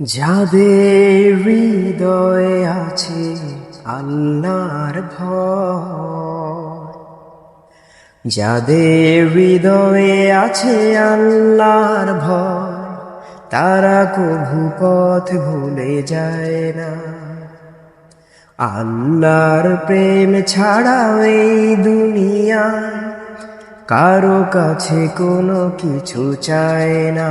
যাদের হৃদয়ে আছে আল্লাহর ভয়, যাদের হৃদয়ে আছে আল্লাহর ভয়, তারা কভু পথ ভুলে যায় না। আল্লাহর প্রেম ছাড়াও এই দুনিয়ায় কারও কাছে কোনো কিছু চায় না।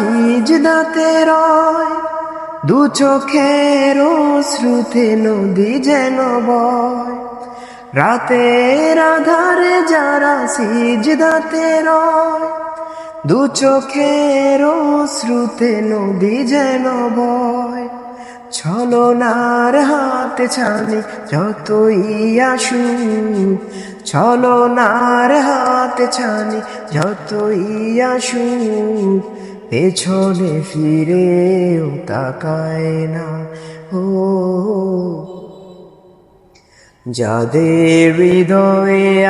সিজদাতে রয়, দু চোখের শ্রুতে নদী যেন বয়। রাতের আধারে যারা সিজদাতে রয়, দু চোখের শ্রুতে নদী যেন বয়। ছলনার হাতে ছানি যতই আসু ছলনার হাতে ছানি যতই আসু পেছনে ফিরেও তাকায় না। ও যাদের হৃদয়ে